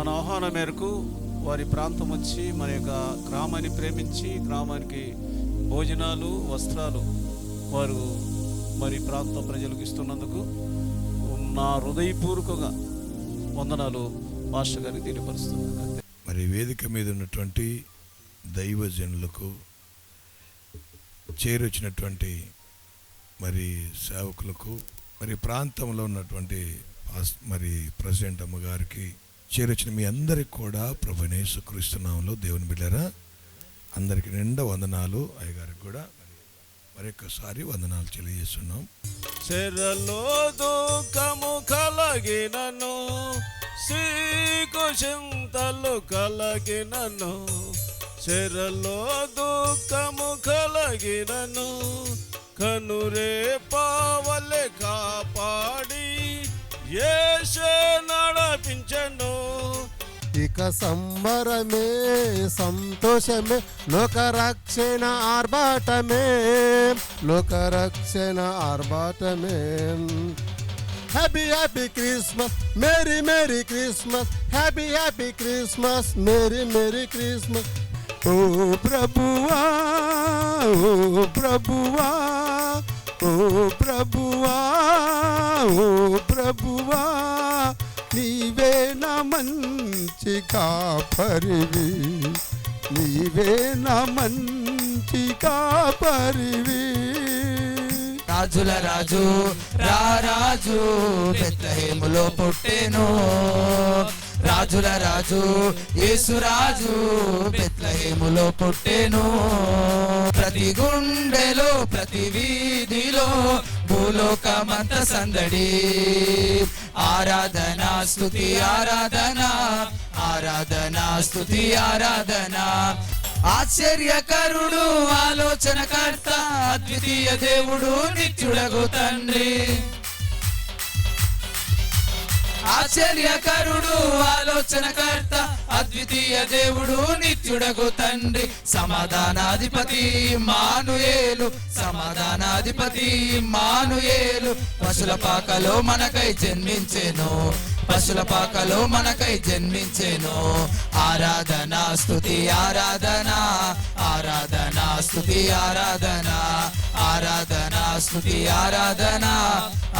మన ఆహ్వానం మేరకు వారి ప్రాంతం వచ్చి మన యొక్క గ్రామాన్ని ప్రేమించి గ్రామానికి భోజనాలు వస్త్రాలు వారు మరి ప్రాంత ప్రజలకు ఇస్తున్నందుకు నా హృదయపూర్వకంగా వందనాలు మాస్టర్ గారికి తెలియపరుస్తున్నాను. మరి వేదిక మీద ఉన్నటువంటి దైవజనులకు చేరొచ్చినటువంటి మరి సేవకులకు మరి ప్రాంతంలో ఉన్నటువంటి మరి ప్రెసిడెంట్ అమ్మగారికి చేరొచ్చిన మీ అందరికి కూడా ప్రభునేసు క్రీస్తునామంలో దేవుని బిడ్డారా అందరికి నిండా వందనాలు అయ్యగారికి కూడా. మరొకసారి వందనాలు తెలియజేస్తున్నాం. చెరలో దుఃఖము కలగినను శ్రీకు చింతలు కలగినను చెరలో దుఃఖము కలగినను కనురే పావలే కాపాడి ఏషే నడపించను. ఇక సంబరమే సంతోషమే లోకరక్షణ ఆర్భాటమే లోకరక్షణ ఆర్భాటమే. Happy happy Christmas merry merry Christmas happy happy Christmas merry merry Christmas ఓ ప్రభువా ఓ ప్రభువా ఓ ప్రభువా ఓ ప్రభువా నీవే నా మంచి కాపరివి. నీవే నా మంచి కాపరివి. రాజుల రాజు రారాజు బెత్లహేములో పుట్టెను. రాజుల రాజు యేసురాజు బెత్లహేములో పుట్టెను. ప్రతి గుండెలో ప్రతి వీధిలో భూలోకమంత సందడి. ఆరాధన స్థుతి ఆరాధన ఆరాధన స్థుతి ఆరాధన. ఆశ్చర్యకరుడు ఆలోచనకర్త అద్వితీయ దేవుడు నిత్యుడగు తండ్రి. ఆశ్చర్యకరుడు ఆలోచనకర్త అద్వితీయ దేవుడు నిత్యుడకు తండ్రి సమాధానాధిపతి మానుయేలు సమాధానాధిపతి మానుయేలు పశుల పాకలో మనకై జన్మించెను పశుల పాకలో మనకై జన్మించెను. ఆరాధన స్థుతి ఆరాధన ఆరాధన స్థుతి ఆరాధన ఆరాధన స్థుతి ఆరాధన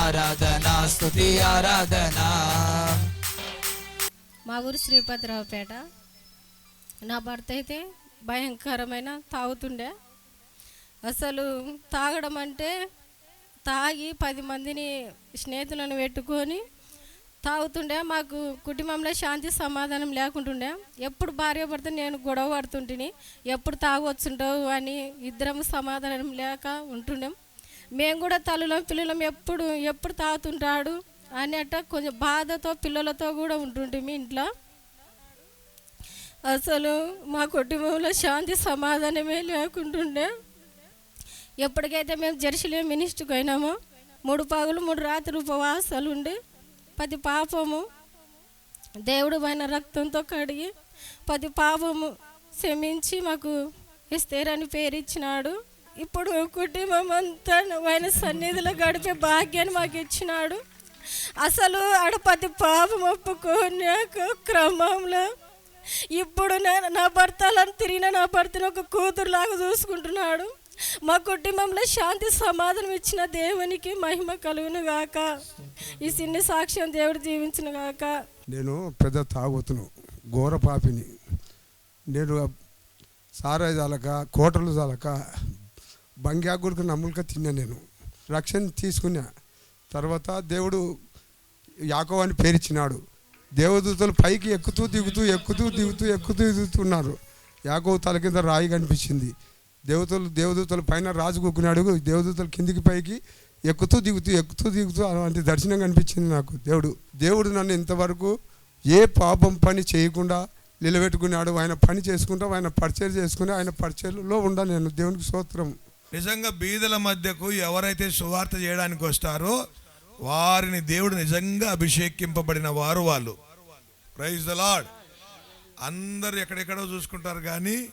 ఆరాధన స్థుతి ఆరాధన. మా ఊరు శ్రీపతిరావుపేట నా భర్త అయితే భయంకరమైన తాగుతుండే. అసలు తాగడం అంటే తాగి పది మందిని స్నేహితులను పెట్టుకొని తాగుతుండే. మాకు కుటుంబంలో శాంతి సమాధానం లేకుంటుండే. ఎప్పుడు భార్య భర్త నేను గొడవ పడుతుంటిని ఎప్పుడు తాగొచ్చుంటావు అని ఇద్దరం సమాధానం లేక ఉంటుండే. మేము కూడా తల్లులం పిల్లలం ఎప్పుడు ఎప్పుడు తాగుతుంటాడు. అని అట్ట కొంచెం బాధతో పిల్లలతో కూడా ఉంటుంటిమి ఇంట్లో. అసలు మా కుటుంబంలో శాంతి సమాధానమే లేకుంటుండే. ఎప్పటికైతే మేము జెరూసలేం మినిస్ట్రీకి పోయినామో మూడు పగులు మూడు రాత్రి ఉపవాసాలు ఉండి. పది పాపము దేవుడు పైన రక్తంతో కడిగి పది పాపము క్షమించి మాకు ఇస్తేరని పేరు ఇచ్చినాడు. ఇప్పుడు కుటుంబం అంతా ఆయన సన్నిధిలో గడిపే భాగ్యాన్ని మాకు ఇచ్చినాడు. అసలు ఆడ పది పాపం ఒప్పుకునే క్రమంలో ఇప్పుడు నేను నా భర్తలను తిరిగిన నా భర్తను ఒక కూతురులాగా చూసుకుంటున్నాడు. మా కుటుంబంలో శాంతి సమాధానం ఇచ్చిన దేవునికి మహిమ కలుగును గాక. ఈ చిన్న సాక్ష్యం దేవుడు జీవించును గాక. నేను పెద్ద తాగుతును ఘోర పాపిని. నేను సారాయి చాలక కోటలు చాలక బంగ్యాగుడికి నమ్ములక తిన్నా నేను. రక్షణ తీసుకున్నా. తర్వాత దేవుడు యాకో అని పేరిచ్చినాడు దేవదూతలు పైకి ఎక్కుతూ దిగుతూ ఎక్కుతూ దిగుతూ ఎక్కుతూ దిగుతున్నారు యాకో తల కింద రాయి కనిపించింది. దేవతలు దేవదూతలు పైన రాజు కూకున్నాడు దేవదూతలు కిందికి పైకి ఎక్కుతూ దిగుతూ ఎక్కుతూ దిగుతూ అలాంటి దర్శనం కనిపించింది నాకు. దేవుడు దేవుడు నన్ను ఇంతవరకు ఏ పాపం పని చేయకుండా నిలబెట్టుకున్నాడు. ఆయన పని చేసుకుంటా ఆయన పరిచయం చేసుకుని ఆయన పరిచయంలో ఉండా నేను దేవునికి స్తోత్రం. నిజంగా బీదల మధ్యకు ఎవరైతే సువార్త చేయడానికి వస్తారో వారిని దేవుడు నిజంగా అభిషేకింపబడిన వారు వాళ్ళు. ప్రైజ్ ద లాడ్ అందరు ఎక్కడెక్కడో చూసుకుంటారు కానీ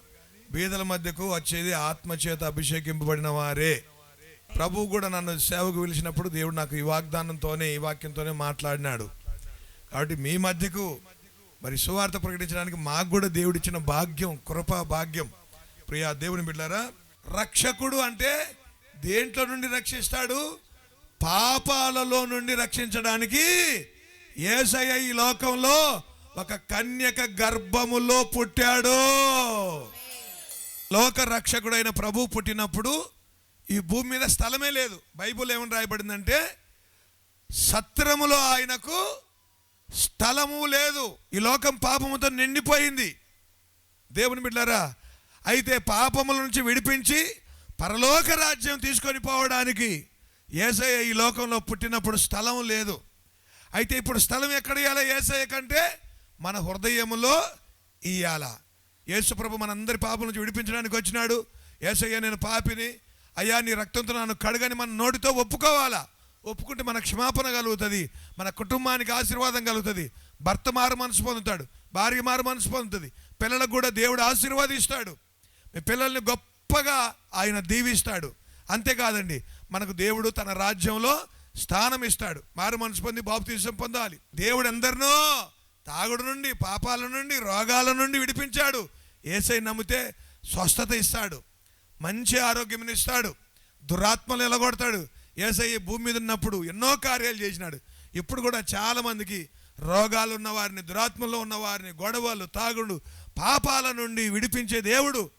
బీదల మధ్యకు వచ్చేది ఆత్మచేత అభిషేకింపబడిన వారే. ప్రభు కూడా నన్ను సేవకు పిలిచినప్పుడు దేవుడు నాకు ఈ వాగ్దానంతోనే ఈ వాక్యంతోనే మాట్లాడినాడు. కాబట్టి మీ మధ్యకు మరి సువార్త ప్రకటించడానికి మాకు కూడా దేవుడిచ్చిన భాగ్యం కృప భాగ్యం. ప్రియా దేవుని బిడ్డారా రక్షకుడు అంటే దేంట్లో నుండి రక్షిస్తాడు? పాపాలలో నుండి రక్షించడానికి ఏసయ్య ఈ లోకంలో ఒక కన్యక గర్భములో పుట్టాడు. లోక రక్షకుడైన ప్రభు పుట్టినప్పుడు ఈ భూమి మీద స్థలమే లేదు. బైబుల్ ఏమని రాయబడిందంటే సత్రములో ఆయనకు స్థలము లేదు. ఈ లోకం పాపముతో నిండిపోయింది. దేవుని బిడ్డారా అయితే పాపముల నుంచి విడిపించి పరలోక రాజ్యం తీసుకొని పోవడానికి ఏసయ్య ఈ లోకంలో పుట్టినప్పుడు స్థలం లేదు. అయితే ఇప్పుడు స్థలం ఎక్కడ ఇవ్వాలా ఏసయ్య కంటే? మన హృదయములో ఇయ్యాల. యేసుప్రభు మనందరి పాపం నుంచి విడిపించడానికి వచ్చినాడు. ఏసయ్య నేను పాపిని అయ్యా నీ రక్తంతో నన్ను కడగని మన నోటితో ఒప్పుకోవాలా? ఒప్పుకుంటే మన క్షమాపణ కలుగుతుంది మన కుటుంబానికి ఆశీర్వాదం కలుగుతుంది. భర్త మారు మనసు పొందుతాడు భార్య మారు మనసు పొందుతుంది. పిల్లలకు కూడా దేవుడు ఆశీర్వాదిస్తాడు. మీ పిల్లల్ని గొప్పగా ఆయన దీవిస్తాడు. అంతేకాదండి మనకు దేవుడు తన రాజ్యంలో స్థానం ఇస్తాడు. మారు మనసు పొంది బాప్తీసం పొందాలి. దేవుడు ఎందరినో తాగుడు నుండి పాపాల నుండి రోగాల నుండి విడిపించాడు. ఏసై నమ్మితే స్వస్థత ఇస్తాడు. మంచి ఆరోగ్యం ఇస్తాడు. దురాత్మలు ఎలగొడతాడు ఏసై భూమి మీద ఉన్నప్పుడు ఎన్నో కార్యాలు చేసినాడు. ఇప్పుడు కూడా చాలామందికి రోగాలు ఉన్నవారిని దురాత్మలో ఉన్నవారిని గొడవలు తాగుడు పాపాల నుండి విడిపించే దేవుడు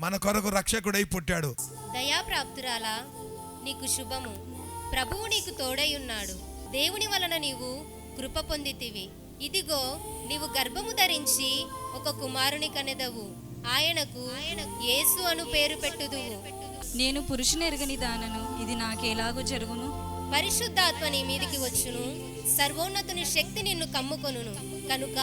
మన కొరకు రక్షకుడై పుట్టాడు. దయాప్రాప్తురాలా నీకు శుభము. ప్రభువు నీకు తోడై ఉన్నాడు దేవుని వలన నీవు కృప పొందితివి. ఇదిగో నీవు గర్భము ధరించి ఒక కుమారుని కనెదవు. ఆయనకు యేసు అను పేరు పెట్టుదువు. నేను పురుషుని ఎరగని దానను ఇది నాకెలాగో జరుగును? పరిశుద్ధాత్మ నీ మీదికి వచ్చును. సర్వోన్నతుని శక్తి నిన్ను కమ్ముకొనును. కనుక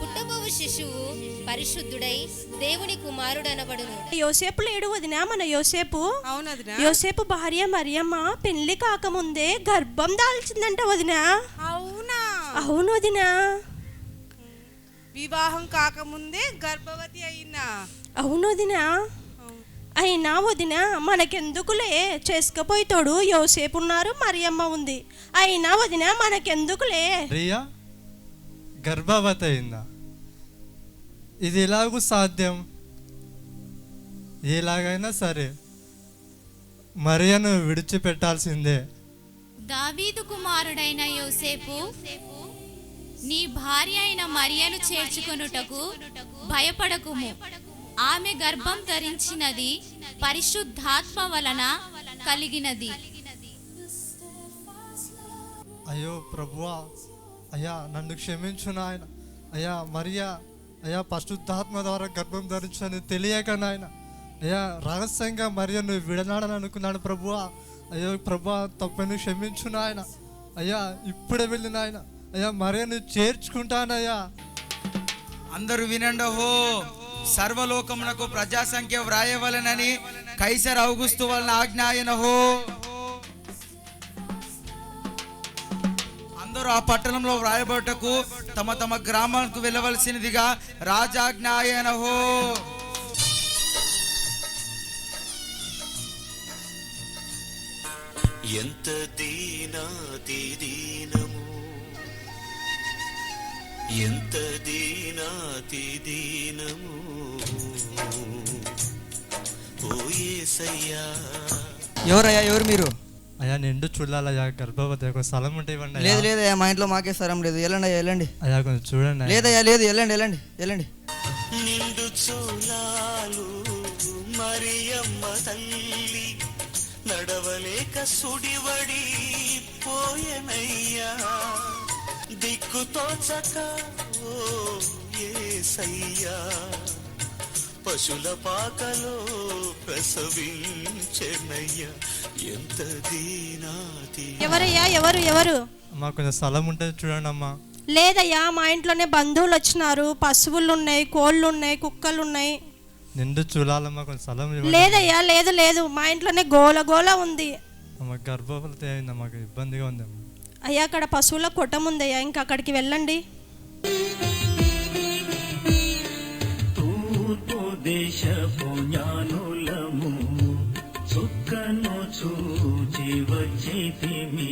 పుట్టబోవు శిశువు పరిశుద్ధుడై దేవుని కుమారుడనబడును. యోసేపు లేడు వదినా మన యోసేపు? అవునదినా? యోసేపు భార్య మరియమ్మ పెళ్ళి కాకముందే గర్భం దాల్చిందంట వదినా. అవునా? అవును వదినా. వివాహం కాకముందే గర్భవతి అయినా? అవును వదినా. అయినా వదినా మనకెందుకులే? చేసుకపోయితోడు యోసేపు ఉన్నారు మరియమ్మ ఉంది. అయినా వదినా మనకెందుకులే? ప్రియా గర్భవతి అయిందా ఇది ఎలాగూ సాధ్యం? ఎలాగైనా సరే మరియను విడిచిపెట్టాల్సిందే. దావీదు కుమారుడైన యోసేపు నీ భార్య అయిన మరియను చేర్చుకొనుటకు భయపడకుము. ఆమె గర్భం ధరించినది పరిశుద్ధాత్మ వలన కలిగినది. అయ్యో ప్రభువా అయ్యా నన్ను క్షమించు నాయన. అయ్యా మరియా అయ్యా పరిశుద్ధాత్మ ద్వారా గర్భం ధరించని తెలియక నాయన. అయ్యా రహస్యంగా మరియను విడనాడని అనుకున్నాను ప్రభువా. అయ్యో ప్రభువా తప్పని క్షమించు నాయన. అయ్యా ఇప్పుడే వెళ్ళి నాయన. అయ్యా మరియను చేర్చుకుంటానయ్యా. అందరూ వినండి సర్వలోకమునకు ప్రజా సంఖ్య వ్రాయవలనని కైసర్ అవుగుస్తు వలన ఆజ్ఞాయనహో. హో అందరూ ఆ పట్టణంలో వ్రాయబడటకు తమ తమ గ్రామాలకు వెళ్ళవలసినదిగా రాజాజ్ఞాయనహో. హో ఎంత దీనాతి దీనము ఎంత దీనాతి దీనము ఓ యేసయ్యా ఎవరయ్యా ఎవరు మీరు? అయ్యా నిండు చూడాలయ్యా గర్భవతి ఒక స్థలం ఉంటే ఇవ్వండి. లేదు లేదయ్యా మా ఇంట్లో మాకే స్థలం లేదు. వెళ్ళండి అయ్యా వెళ్ళండి. అయ్యా కొంచెం చూడండి. లేదయ్యా లేదు వెళ్ళండి వెళ్ళండి వెళ్ళండి. నిండు చూలాలు మరియమ్మ తల్లి నడవలేక సుడివడి పోయనయ్యా. దిక్కు తోచక ఓ యేసయ్యా పశుల పాకలో ప్రసవించెనయ్యా. ఎంత దీనాతి ఎవరయ్యా? ఎవరు? ఎవరు? అమ్మా కొంచెం స్థలం ఉంటే చూడండి అమ్మా లేదయ్యా మా ఇంట్లోనే బంధువులు వచ్చినారు పశువులు ఉన్నాయి కోళ్ళు ఉన్నాయి కుక్కలు ఉన్నాయి నిండు చూడాలమ్మా కొంచెం స్థలం ఇవ్వండి. లేదయ్యా లేదు లేదు. మా ఇంట్లోనే గోల గోల ఉంది. అమ్మ గర్భవతి అయింది మాకు ఇబ్బందిగా ఉంది అమ్మ అయ్యా అక్కడ పశువుల కొట్టం ఉందయ్యా ఇంకా అక్కడికి వెళ్ళండి. తూర్పు దేశపు జ్ఞానులము చుక్కను చూచి వచ్చితిమి.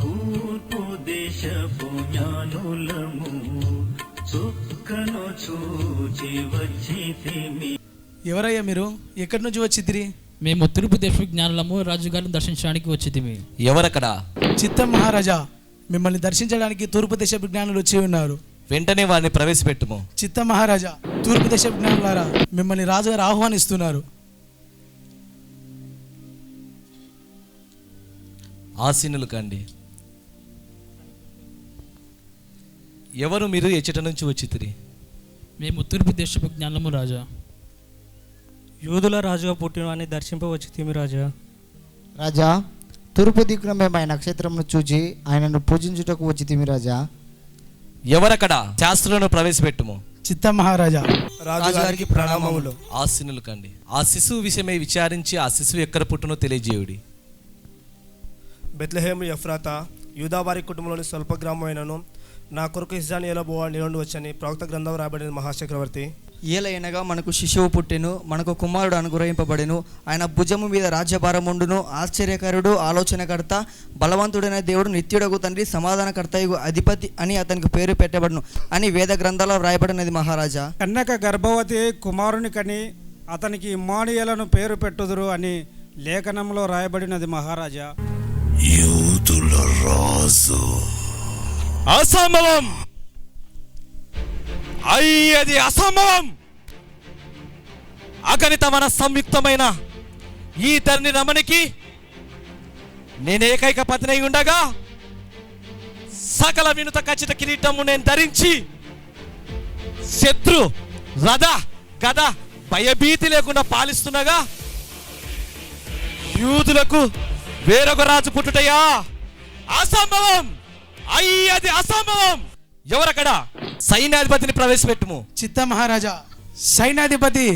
తూర్పు దేశపు జ్ఞానులము సుక్కను చూచి వచ్చితిమి. ఎవరయ్యా మీరు? ఎక్కడి నుంచి వచ్చిద్దిరి మేము తిరుపతి దేశ జ్ఞానులము రాజుగారిని దర్శించడానికి వచ్చితిమి ఎవరక్కడ? చిత్తం మహారాజా మిమ్మల్ని దర్శించడానికి తూర్పు దేశ జ్ఞానులు వచ్చి ఉన్నారు. వెంటనే వారిని ప్రవేశపెట్టుము. చిత్త మహారాజా తూర్పు దేశ జ్ఞానులారా మిమ్మల్ని రాజుగారు ఆహ్వానిస్తున్నారు. ఆసీనులు కండి. ఎవరు మీరు ఎచ్చట నుంచి వచ్చితిరి? మేము తూర్పు దేశపు జ్ఞానము రాజా. యూదుల రాజుగా పుట్టినవాన్ని దర్శింపవచ్చి తిమి రాజా. రాజా తూర్పు దిక్కున మేము ఆయన నక్షత్రమును చూచి ఆయనను పూజించుటకు వచ్చి తిమి రాజా. ఎవరక్కడ శాస్త్రులను ప్రవేశపెట్టుము? చిత్త మహారాజా రాజుగారికి ప్రణామములు. ఆసీనులు కండి. ఆ శిశువు విషయమై విచారించి ఆ శిశువు ఎక్కడ పుట్టునో తెలియజేయుడి. బెత్లహేము ఎఫ్రాత యూదావారి కుటుంబంలోని స్వల్ప గ్రామమైనను నా కొరకు ఇజ్రానియలో బోవా నిలుండి వచ్చని ప్రవక్త గ్రంథం రాబడిన మహాచక్రవర్తి ఏలైనగా మనకు శిశువు పుట్టెను మనకు కుమారుడు అనుగ్రహింపబడెను. ఆయన భుజము మీద రాజ్యభారముండును ఆశ్చర్యకరుడు ఆలోచనకర్త బలవంతుడైన దేవుడు నిత్యుడగు తండ్రి సమాధానకర్తయు అధిపతి అని అతనికి పేరు పెట్టబడును అని వేద గ్రంథాల్లో వ్రాయబడినది మహారాజా. కన్నక గర్భవతి కుమారుని కని అతనికి ఇమ్మానుయేలను పేరు పెట్టుదురు అని లేఖనంలో రాయబడినది మహారాజా. రాజు. అసంభవం అయ్యది అసంభవం. అగణితమైన సంయుక్తమైన ఈ ధరణి రమణికి నేను ఏకైక పతినై ఉండగా సకల వినుత ఖచ్చిత కిరీటము నేను ధరించి శత్రు రథ గద భయభీతి లేకుండా పాలిస్తుండగా యూదులకు వేరొక రాజు పుట్టుటయా? అసంభవం! అయ్యది అసంభవం! ఎవరక్కడ? సైన్యాధిపతిని ప్రవేశపెట్టుము. చిత్త మహారాజా సైన్యాధిపతి.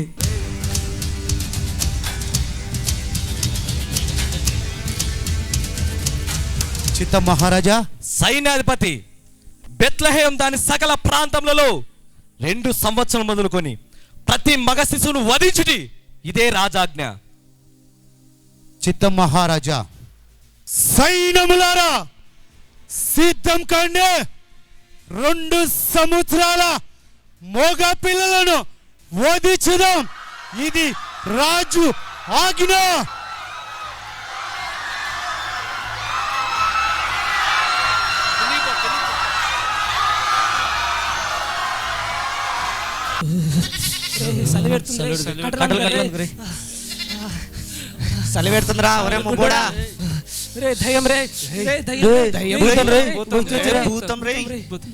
చిత్త మహారాజా సైన్యాధిపతి బెత్లహేం దాని సకల ప్రాంతములలో రెండు సంవత్సరం మొదలుకొని ప్రతి మగ శిశువును వధించుటి ఇదే రాజాజ్ఞ. చిత్త మహారాజా సైన్యములారా సిద్ధం కండి. రెండు సముద్రాల మోగ పిల్లలను వధించుదాం ఇది రాజు ఆజ్ఞ చలి పెడుతుందిరా ఒరే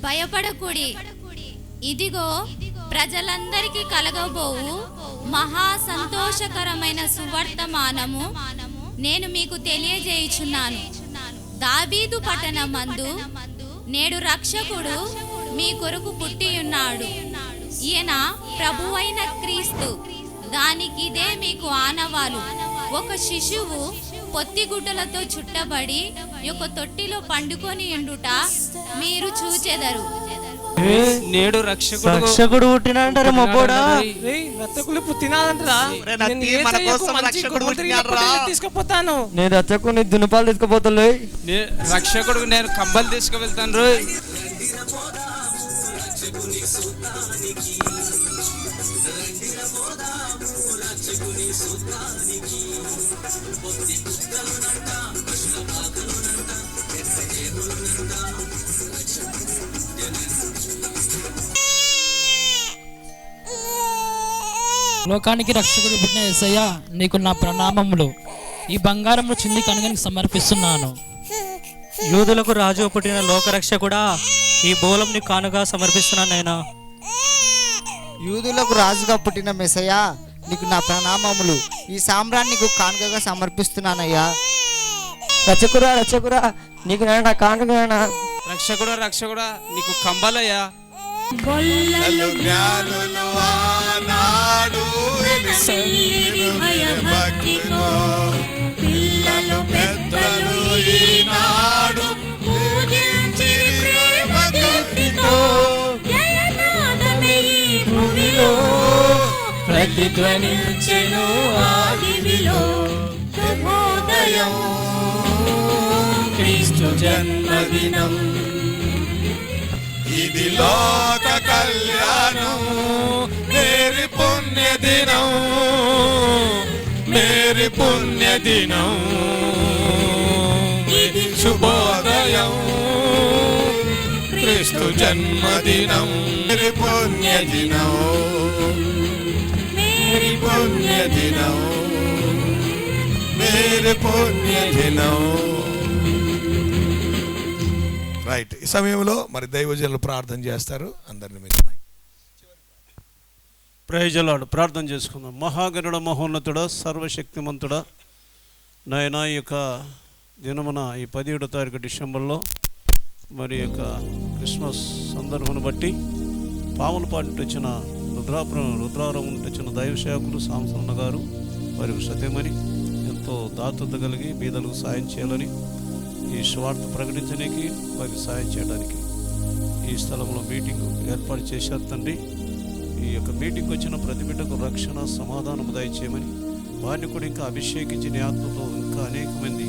భయపడకుడి. ఇదిగో ప్రజలందరికీ కలగబోవు మహా సంతోషకరమైన సువర్తమానము నేను మీకు తెలియజేయుచున్నాను. దావీదు పట్టణమందు నేడు రక్షకుడు మీ కొరకు పుట్టియున్నాడు. ఈయన ప్రభువైన క్రీస్తు. దానికిదే మీకు ఆనవాలు. ఒక శిశువు పొత్తిగుడ్డలతో చుట్టబడి ఒక తొట్టిలో పండుకొని ఉండుట మీరు చూచెదరు. నేడు రక్షకుడు రక్షకుడు పుట్టినంటారు మొబ్బోడా? రత్తకులు పుట్టినాదంటరా రే, నత్తి, మన కోసం రక్షకుడు పుట్టినాడురా. నేను నేను తీసుకువెళ్తాను లోకానికి రక్షకుడు పుట్టిన ఎసయ్య నీకు నా ప్రణామములు. ఈ బంగారము చింది కనుగనికి సమర్పిస్తున్నాను. యూదులకు రాజు పుట్టిన లోకరక్షకుడా ఈ బోలం నీ కానుగా సమర్పిస్తున్నాను నాయనా. యూదులకు రాజుగా పుట్టిన మెసయ్యా నీకు నా ప్రణామములు. ఈ సామ్రాన్ని నీకు కానుకగా సమర్పిస్తున్నానయ్యా. రక్షకురా రక్షకురా నీకు నా కానుగా రక్షకుడా రక్షకుడా నీకు కంబలయ్యా. నన్ను జ్ఞానులు ఆనాడు భక్తితో పిల్లలు పెద్దలు ఈనాడు పూజించి భక్తితో ప్రతిధ్వనించెను ఆదివిలో శుభోదయం. క్రీస్తు జన్మదినం. ఇది లోక కళ్యాణం. మేరీ పుణ్యదినం. మేరీ పుణ్య ఇది శుభోదయం. క్రీస్తు జన్మదినం. మేరీ పుణ్య మేరీ పుణ్య దినం మేరీ పుణ్య రైట్ ఈ సమయంలో మరి దైవజనులు ప్రార్థన చేస్తారు అందరిని మీద ప్రయోజనాడు ప్రార్థన చేసుకుందాం. మహాగరుడ మహోన్నతుడ సర్వశక్తిమంతుడ నాయన ఈ యొక్క దినమున ఈ పదిహేడో తారీఖు డిసెంబర్లో మరి యొక్క క్రిస్మస్ సందర్భం బట్టి పాములు పాటి వచ్చిన రుద్రాపురం రుద్రారం ఉంటే చిన్న దైవ సేవకులు సాంసన్న గారు వారికి సతేమని ఎంతో దాతృత కలిగి బీదలకు సాయం చేయాలని ఈ స్వార్థ ప్రకటించడానికి వారికి సాయం చేయడానికి ఈ స్థలంలో మీటింగ్ ఏర్పాటు చేశారు తండ్రి. ఈ యొక్క మీటింగ్ వచ్చిన ప్రతి బిడ్డకు రక్షణ సమాధానం దయచేయమని వారిని కూడా ఇంకా అభిషేకించి ఆత్మతో ఇంకా అనేక మంది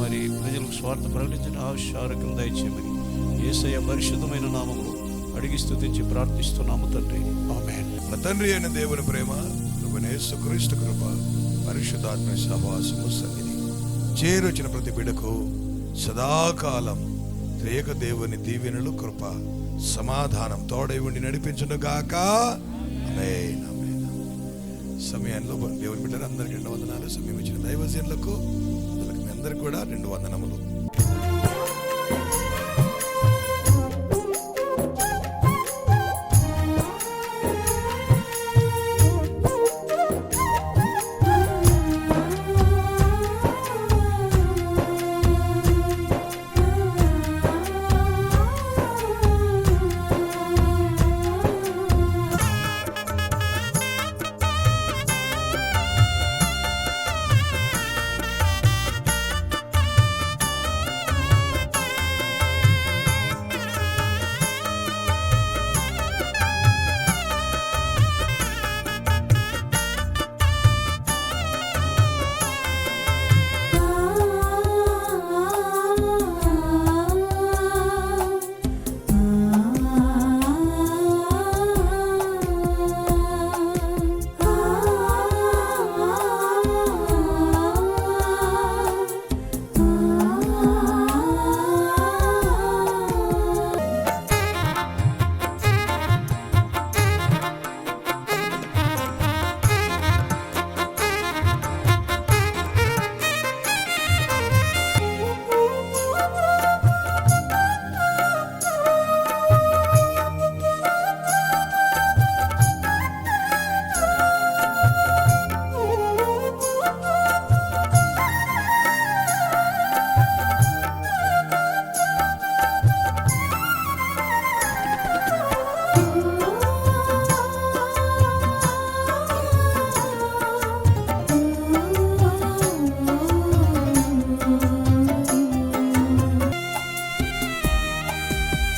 మరి ప్రజలకు స్వార్థ ప్రకటించిన ఆయుష్ ఆరోగ్యం దయచేయమని ఏసయ పరిశుద్ధమైన నామములు అడిగి స్థుతించి ప్రార్థిస్తున్నాము తండ్రి. ఆమేన్. మన తండ్రి అయిన దేవుని ప్రేమ ప్రభునేసు కృప పరిశుద్ధాత్మ సహవాసము సన్నిధి. చేరొచ్చిన ప్రతి బిడకు సదాకాలం త్రేక దేవుని దీవెనలు కృప సమాధానం తోడై ఉండి నడిపించును గాక. సమయంలో దేవుని బిడ్డలందరికీ రెండు వందనాలు. సమయం ఇచ్చిన దైవజనులకు అందరికీ అందరికి కూడా రెండు వందనములు.